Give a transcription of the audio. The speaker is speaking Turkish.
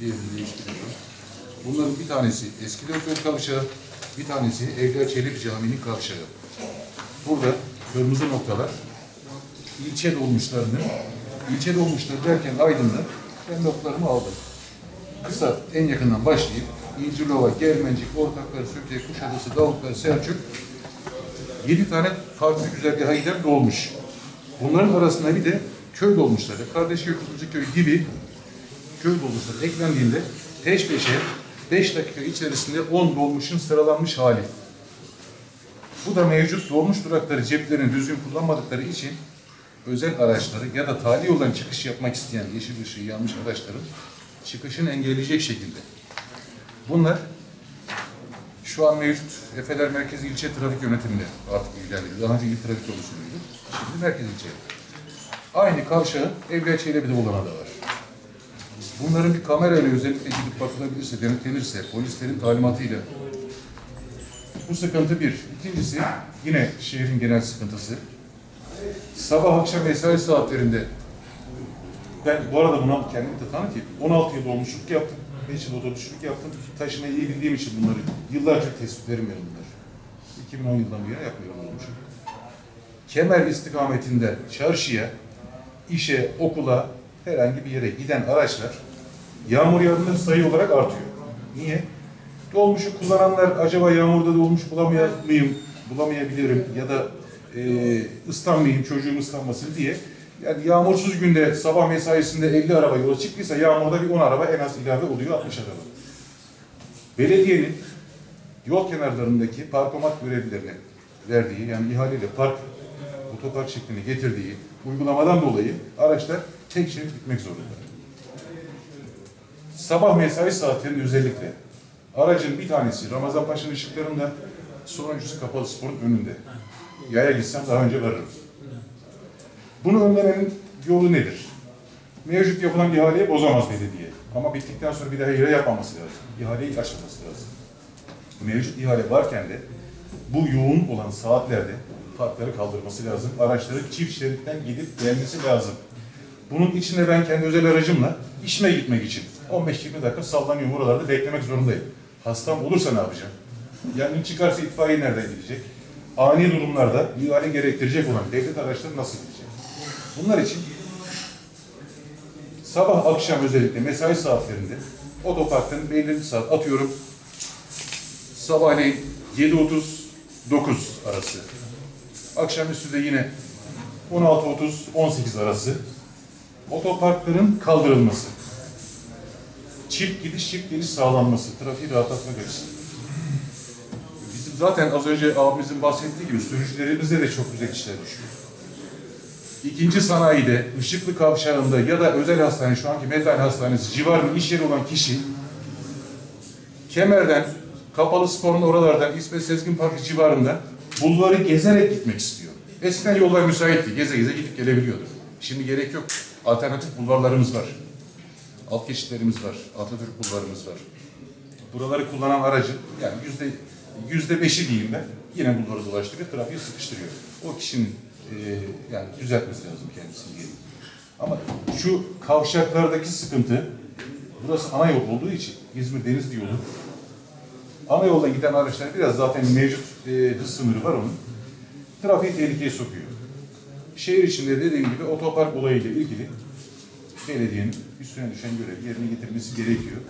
Değiştiriyor. Bunların bir tanesi eski Dörtköy kavşağı, bir tanesi Evliya Çelebi Camii'nin kavşağı. Burada kırmızı noktalar ilçe dolmuşlarını, ilçe dolmuşları derken Aydın'da ben notlarımı aldım. Kısa en yakından başlayıp İncilova, Gelmencik, Ortaklar, Söke, Kuşadası, Davutlar, Selçuk yedi tane farklı güzergaha giden dolmuş. Bunların arasında bir de köy dolmuşları, Kardeşköy, Kızılcıköy gibi köy dolmuşları eklendiğinde peş peşe 5 dakika içerisinde 10 dolmuşun sıralanmış hali. Bu da mevcut dolmuş durakları ceplerini düzgün kullanmadıkları için özel araçları ya da tali yoldan çıkış yapmak isteyen yeşil ışığı yanmış araçların çıkışını engelleyecek şekilde. Bunlar şu an mevcut Efeler Merkezi İlçe Trafik Yönetiminde artık ilerledi. Daha önce il trafik komisyonuydu. Şimdi merkez ilçe. Aynı kavşağın Evliya Çelebi'de olana da var. Bunların bir kamerayla özellikle gidip bakılabilirse, denetlenirse, polislerin talimatıyla bu sıkıntı bir. İkincisi yine şehrin genel sıkıntısı. Sabah akşam mesai saatlerinde ben bu arada buna kendimi de tanıtayım. 16 yıl dolmuşluk yaptım. 5 yıl otobüsçülük yaptım. Taşımayı iyi bildiğim için bunları yıllarca tespitlerim benim bunlar. 2010 yılından bu yana yapmıyorum dolmuşluk. Kemer istikametinde çarşıya, işe, okula, herhangi bir yere giden araçlar yağmur yağdığında sayı olarak artıyor. Niye? Dolmuşu kullananlar acaba yağmurda dolmuş bulamaya mıyım, bulamayabilirim ya da e, ıslanmayayım, çocuğum ıslanmasın diye. Yani yağmursuz günde sabah mesaisinde 50 araba yola çıktıysa yağmurda bir 10 araba en az ilave oluyor 60 araba. Belediyenin yol kenarlarındaki parkomat görevlilerine verdiği yani ihaleyle park otopark şeklinde getirdiği uygulamadan dolayı araçlar tek şerit gitmek zorunda. Sabah mesai saatlerinde özellikle aracın bir tanesi Ramazan Paşa'nın ışıklarında sonuncusu kapalı sporun önünde. Yaya gitsem daha önce varırım. Bunu önlemenin yolu nedir? Mevcut yapılan ihaleyi bozamaz belediye. Ama bittikten sonra bir daha ihale yapmaması lazım. İhaleyi açmaması lazım. Mevcut ihale varken de bu yoğun olan saatlerde parkları kaldırması lazım. Araçları çift şeritten gidip gelmesi lazım. Bunun içinde ben kendi özel aracımla işime gitmek için 15-20 dakika sallanıyorum oralarda beklemek zorundayım. Hastam olursa ne yapacağım? Yangın çıkarsa itfaiye nereden gidecek? Ani durumlarda müdahale gerektirecek olan devlet araçları nasıl gidecek? Bunlar için sabah akşam özellikle mesai saatlerinde otoparkın belirli saat atıyorum sabahleyin 7.30-9 arası. Akşamüstü de yine 16.30-18 arası otoparkların kaldırılması, çift gidiş çift geliş sağlanması, trafiği rahatlatmak açısından. Bizim zaten az önce abimizin bahsettiği gibi sürücülerimizde de çok güzel işler düşüyor. İkinci sanayide, ışıklı kavşağında ya da özel hastane, şu anki metal hastanesi civarında iş yeri olan kişi Kemer'den, Kapalı Spor'un oralardan, İsmet Sezgin Parkı civarında bulvarı gezerek gitmek istiyor. Eskiden yollar müsaitti, geze geze gidip gelebiliyordu. Şimdi gerek yok. Alternatif bulvarlarımız var. Alt geçitlerimiz var, Atatürk bulvarımız var. Buraları kullanan aracın, yani yüzde yüzde beşi diyeyim ben, yine bulvarı dolaştırıyor, trafiği sıkıştırıyor. O kişinin e, yani düzeltmesi lazım kendisini diyelim. Ama şu kavşaklardaki sıkıntı, burası ana yol olduğu için, İzmir Denizli yolu, ana yolda giden araçlar biraz zaten mevcut e, hız sınırı var onun. Trafiği tehlikeye sokuyor. Şehir içinde dediğim gibi otopark olayıyla ilgili belediyenin üstüne düşen görevi yerine getirmesi gerekiyor.